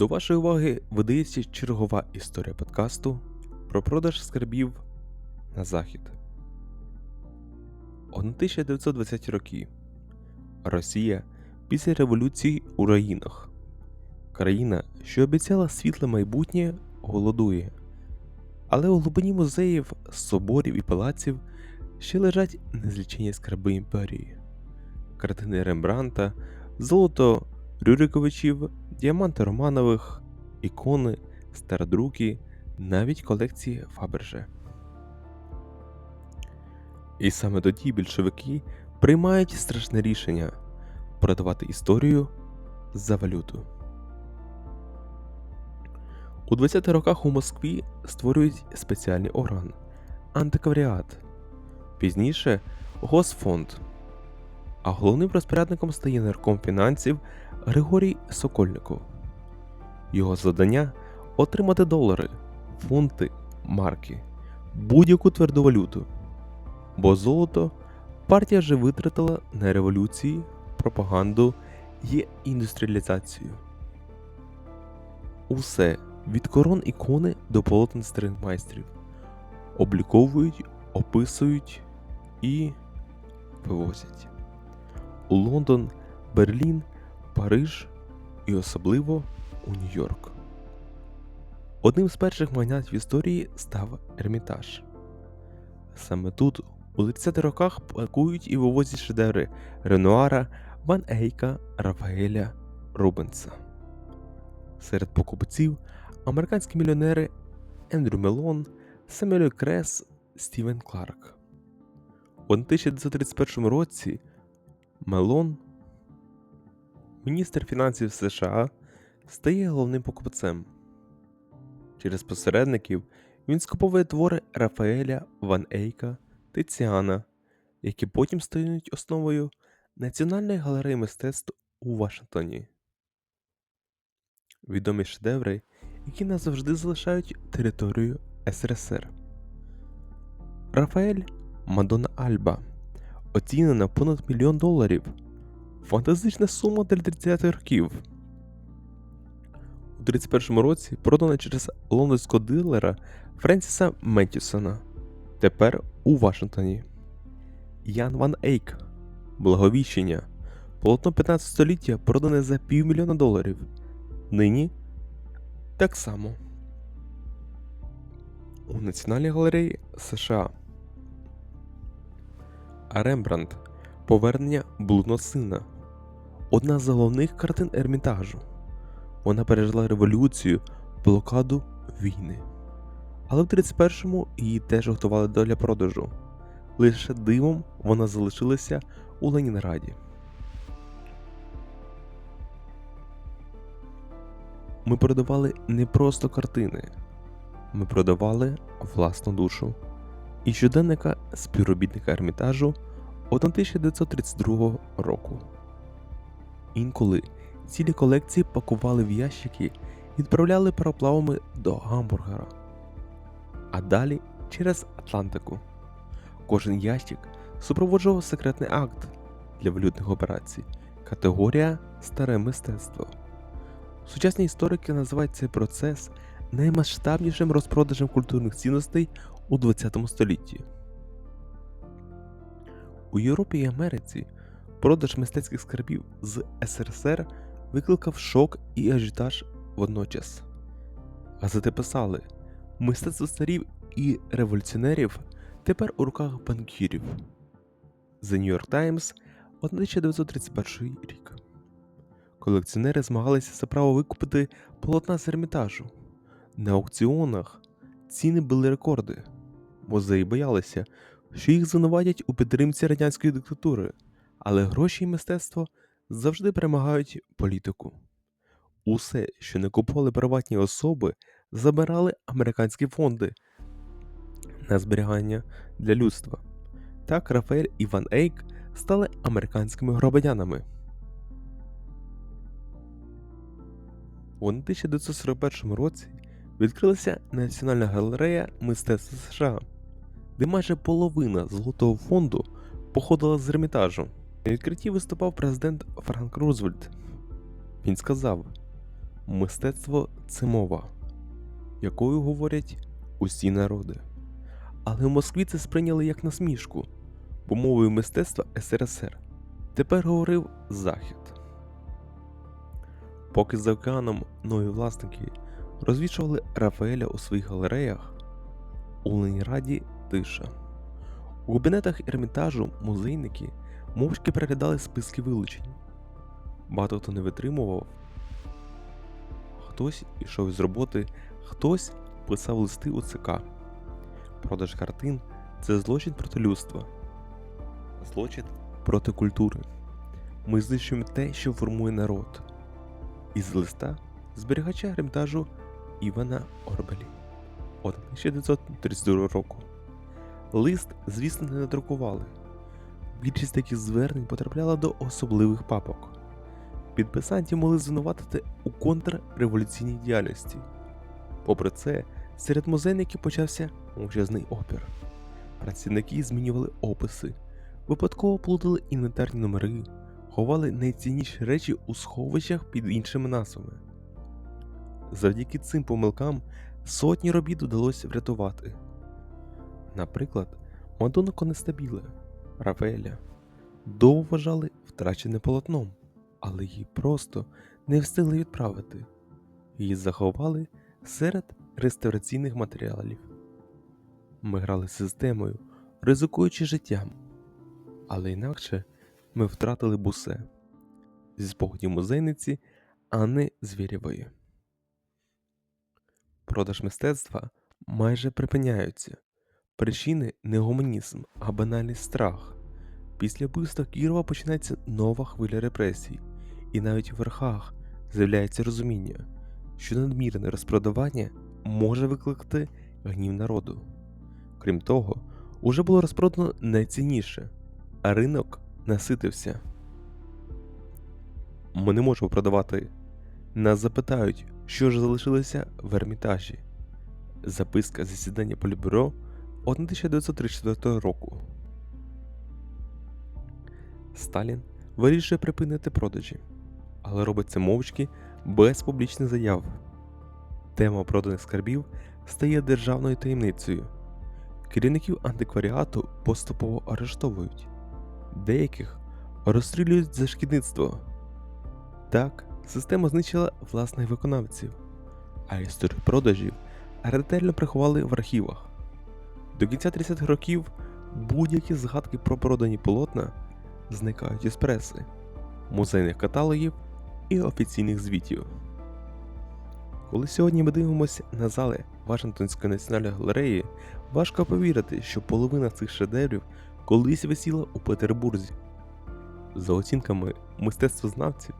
До вашої уваги видається чергова історія подкасту про продаж скарбів на захід. 1920 роки. Росія після революції у руїнах. Країна, що обіцяла світле майбутнє, голодує. Але у глибині музеїв, соборів і палаців ще лежать незлічені скарби імперії. Картини Рембранта, золото Рюриковичів, діаманти Романових, ікони, стародруки, навіть колекції Фаберже. І саме тоді більшовики приймають страшне рішення продавати історію за валюту. У 20-х роках у Москві створюють спеціальний орган антикваріат, пізніше Госфонд. А головним розпорядником стає нарком фінансів Григорій Сокольников. Його завдання отримати долари, фунти, марки, будь-яку тверду валюту. Бо золото партія вже витратила на революції, пропаганду і індустріалізацію. Усе від корон ікони до полотен майстрів обліковують, описують і вивозять у Лондон, Берлін, Париж і особливо у Нью-Йорк. Одним з перших магнатів історії став Ермітаж. Саме тут у 30-х роках пакують і вивозять шедеври Ренуара, Ван Ейка, Рафаеля, Рубенса. Серед покупців американські мільйонери Ендрю Мелон, Семюель Крес, Стівен Кларк. У 1931 році Мелон, міністр фінансів США, стає головним покупцем. Через посередників він скуповує твори Рафаеля, Ван Ейка, Тиціана, які потім стають основою Національної галереї мистецтв у Вашингтоні. Відомі шедеври, які назавжди залишають територію СРСР. Рафаель Мадонна Альба оцінена понад мільйон доларів. Фантастична сума для 30-х років. У 31-му році продана через лондонського дилера Френсіса Меттісона. Тепер у Вашингтоні. Ян Ван Ейк. Благовіщення. Полотно 15 століття продане за півмільйона доларів. Нині так само. У Національній галереї США. А Рембрандт Повернення блудного сина. Одна з головних картин Ермітажу. Вона пережила революцію, блокаду війни. Але в 31-му її теж готували для продажу. Лише дивом вона залишилася у Ленінграді. Ми продавали не просто картини, ми продавали власну душу і щоденника співробітника Ермітажу 1932 року. Інколи цілі колекції пакували в ящики і відправляли пароплавами до Гамбургера, а далі через Атлантику. Кожен ящик супроводжував секретний акт для валютних операцій, категорія Старе мистецтво. Сучасні історики називають цей процес наймасштабнішим розпродажем культурних цінностей у ХХ столітті. У Європі і Америці продаж мистецьких скарбів з СРСР викликав шок і ажіотаж водночас. Газети писали: мистецтво царів і революціонерів тепер у руках банкірів. The New York Times 1931 рік. Колекціонери змагалися за право викупити полотна з ермітажу. На аукціонах ціни були рекорди. Музеї боялися, що їх звинуватять у підтримці радянської диктатури, але гроші і мистецтво завжди перемагають політику. Усе, що не купували приватні особи, забирали американські фонди на зберігання для людства. Так Рафаель і Ван Ейк стали американськими громадянами. У 1941 році відкрилася Національна галерея мистецтва США, де майже половина золотого фонду походила з Ермітажу. На відкритті виступав президент Франк Рузвельт. Він сказав: Мистецтво це мова, якою говорять усі народи. Але в Москві це сприйняли як насмішку, бо мовою мистецтва СРСР тепер говорив Захід. Поки за океаном нові власники розвішували Рафаеля у своїх галереях, у Ленінграді тиша. У кабінетах ермітажу музейники мовчки переглядали списки вилучень. Багато хто не витримував. Хтось ішов із роботи, хтось писав листи у ЦК. Продаж картин це злочин проти людства, злочин проти культури. Ми знищуємо те, що формує народ. Із листа зберігача Ермітажу Івана Орбелі 1932 року. Лист, звісно, не надрукували. Більшість таких звернень потрапляла до особливих папок. Підписантів могли звинуватити у контрреволюційній діяльності. Попри це, серед музейників почався мовчазний опір. Працівники змінювали описи, випадково плутали інвентарні номери, ховали найцінніші речі у сховищах під іншими назвами. Завдяки цим помилкам сотні робіт вдалося врятувати. Наприклад, Мадонну Конестабіле Рафаеля довго вважали втраченим полотном, але її просто не встигли відправити. Її заховали серед реставраційних матеріалів. Ми грали системою, ризикуючи життям, але інакше ми втратили бусе зі спогадів музейниці Анни Звєрєвої. Продаж мистецтва майже припиняються. Причини не гуманізм, а банальний страх. Після вбивства Кірова починається нова хвиля репресій, і навіть у верхах з'являється розуміння, що надмірне розпродавання може викликати гнів народу. Крім того, уже було розпродано найцінніше, а ринок наситився. Ми не можемо продавати. Нас запитають, що ж залишилося в Ермітажі. Записка засідання Політбюро 1934 року. Сталін вирішує припинити продажі, але робить це мовчки без публічних заяв. Тема проданих скарбів стає державною таємницею. Керівників антикваріату поступово арештовують, деяких розстрілюють за шкідництво. Так, система знищила власних виконавців, а історію продажів ретельно приховали в архівах. До кінця 30-х років будь-які згадки про продані полотна зникають із преси, музейних каталогів і офіційних звітів. Коли сьогодні ми дивимося на зали Вашингтонської національної галереї, важко повірити, що половина цих шедеврів колись висіла у Петербурзі. За оцінками мистецтвознавців,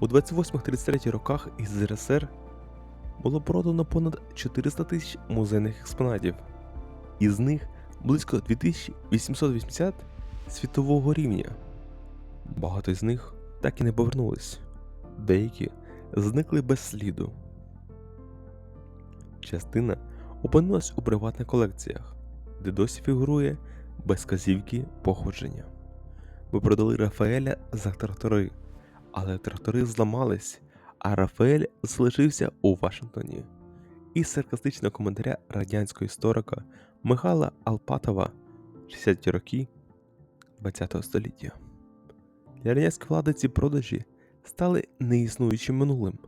у 28-33 роках із ЗРСР було продано понад 400 тисяч музейних експонатів, із них близько 2880 світового рівня. Багато з них так і не повернулись, деякі зникли без сліду. Частина опинилась у приватних колекціях, де досі фігурує без казівки походження. Ми продали Рафаеля за трактори, але трактори зламались, а Рафаель залишився у Вашингтоні. Із саркастичного коментаря радянського історика Михайла Алпатова 60-ті роки ХХ століття. Для радянської влади ці продажі стали неіснуючим минулим.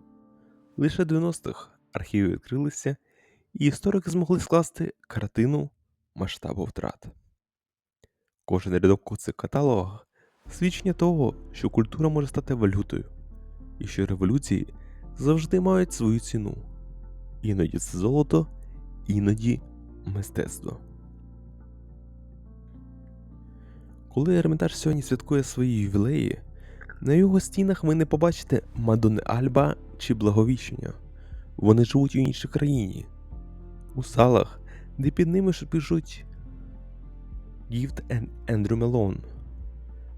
Лише в 90-х архіви відкрилися, і історики змогли скласти картину масштабу втрат. Кожен рядок у цих каталогах свідчення того, що культура може стати валютою, і що революції завжди мають свою ціну. Іноді це золото, іноді мистецтво. Коли Ермітаж сьогодні святкує свої ювілеї, на його стінах ви не побачите Мадонни Альба чи Благовіщення. Вони живуть у іншій країні, у салах, де під ними пишуть Gift and Andrew Malone.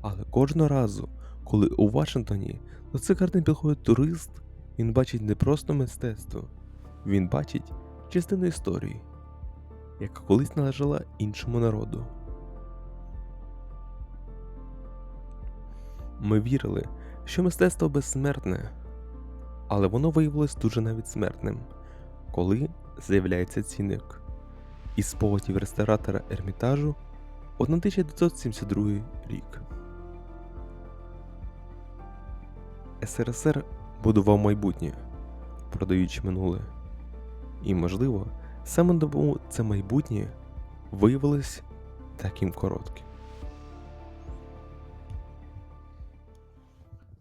Але кожного разу, коли у Вашингтоні до цих картин підходить турист, він бачить не просто мистецтво, він бачить частину історії, яка колись належала іншому народу. Ми вірили, що мистецтво безсмертне, але воно виявилось дуже навіть смертним, коли з'являється цінник. Із спогадів ресторатора Ермітажу 1972 рік. СРСР будував майбутнє, продаючи минуле. І, можливо, саме тому це майбутнє виявилось таким коротким.